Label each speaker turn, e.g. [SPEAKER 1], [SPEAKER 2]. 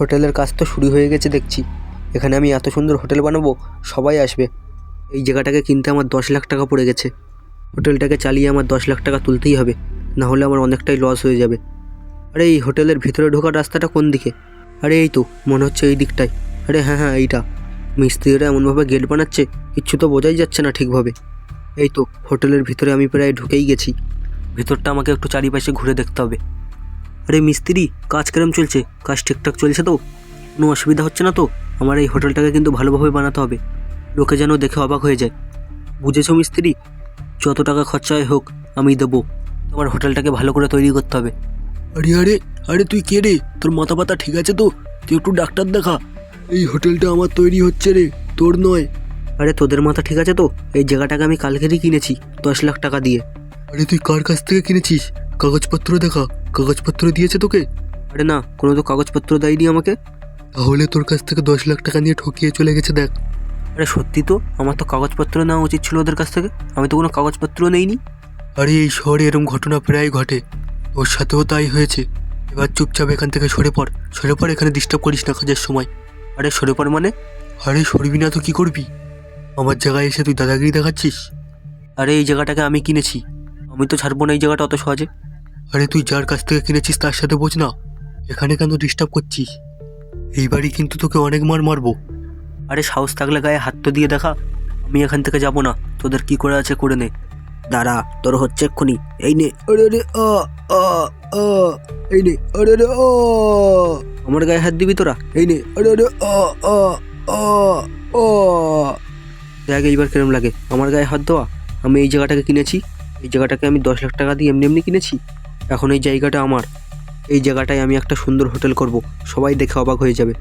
[SPEAKER 1] হোটেলের কাজ তো শুরু হয়ে গেছে দেখছি। এখানে আমি এত সুন্দর হোটেল বানাবো, সবাই আসবে। এই জায়গাটাকে কিনতে আমার দশ লাখ টাকা পড়ে গেছে। হোটেলটাকে চালিয়ে আমার দশ লাখ টাকা তুলতেই হবে না হলে আমার অনেকটাই লস হয়ে যাবে। আরে, এই হোটেলের ভিতরে ঢোকার রাস্তাটা কোন দিকে? আরে, এই তো, মনে হচ্ছে এই দিকটাই আরে হ্যাঁ হ্যাঁ এইটা। মিস্ত্রিরা এমনভাবে গেট বানাচ্ছে কিচ্ছু তো বোঝাই যাচ্ছে না ঠিকভাবে। এই তো, হোটেলের ভিতরে আমি প্রায় ঢুকেই গেছি। ভিতরটা আমাকে একটু চারিপাশে ঘুরে দেখতে হবে। আরে মিস্ত্রি কাজ কেরম চলছে? কাজ ঠিকঠাক চলছে তো? কোনো অসুবিধা হচ্ছে না তো? আমার এই হোটেলটাকে কিন্তু ভালোভাবে বানাতে হবে। লোকে যেন দেখে অবাক হয়ে যায়। বুঝেছ মিস্ত্রি? যত টাকা খরচা হোক আমি দেবো। তোমার হোটেলটাকে ভালো করে তৈরি করতে হবে।
[SPEAKER 2] আরে আরে আরে তুই কে রে? তোর মাথা পাতা ঠিক আছে তো? তুই একটু ডাক্তার দেখা। এই হোটেলটা আমার তৈরি হচ্ছে রে তোর নয়।
[SPEAKER 1] আরে তোদের মাথা ঠিক আছে তো? এই জায়গাটাকে আমি কালকেরই কিনেছি দশ লাখ টাকা দিয়ে।
[SPEAKER 2] আরে তুই কার কাছ থেকে কিনেছিস? কাগজপত্র দেখা। কাগজপত্র দিয়েছে তোকে?
[SPEAKER 1] আরে না কোনো তো কাগজপত্র দেয়নি আমাকে।
[SPEAKER 2] তাহলে তোর কাছ থেকে দশ লাখ টাকা নিয়ে ঠকিয়ে চলে গেছে দেখ।
[SPEAKER 1] আরে সত্যি তো আমার তো কাগজপত্র নেওয়া উচিত ছিল ওদের কাছ থেকে। আমি তো কোনো কাগজপত্র নেইনি।
[SPEAKER 2] আরে এই শহরে এরম ঘটনা প্রায় ঘটে। ওর সাথেও তাই হয়েছে। এবার চুপচাপ এখান থেকে সরে পড়। সরে পড় এখানে ডিস্টার্ব করিস না কাজের সময়।
[SPEAKER 1] আরে সরে পড় মানে?
[SPEAKER 2] আরে সরবি না তো কি করবি? আমার জায়গায় এসে তুই দাদাগিরি দেখাচ্ছিস?
[SPEAKER 1] আরে এই জায়গাটাকে আমি কিনেছি। আমি তো ছাড়বো না এই জায়গাটা অত সহজে।
[SPEAKER 2] আরে তুই যার কাছ থেকে কিনেছিস তার সাথে বোঝ না। এখানে কেন ডিস্টার্ব করছিস? এইবারই কিন্তু তোকে অনেক মার মারবো।
[SPEAKER 1] আরে সাহস থাকলে গায়ে হাত তো দিয়ে দেখা। আমি এখান থেকে যাব না। তোদের কি করে আছে করে নে। দাঁড়া তোর হচ্ছে এক্ষুনি। এই নে।
[SPEAKER 2] আরে আরে আ আ আ এই নে। আরে আরে আ।
[SPEAKER 1] আমার গায়ে হাত দিবি তোরা?
[SPEAKER 2] এই নে। আরে আরে আ আ আ আ।
[SPEAKER 1] দেখ এইবার কিরম লাগে। আমার গায়ে হাত দেওয়া। আমি এই জায়গাটাকে কিনেছি। এই জায়গাটাকে আমি দশ লাখ টাকা দিয়ে এমনি এমনি কিনেছি। এখন এই জায়গাটা আমার। এই জায়গাটায় আমি একটা সুন্দর হোটেল করব। সবাই দেখে অবাক হয়ে যাবে।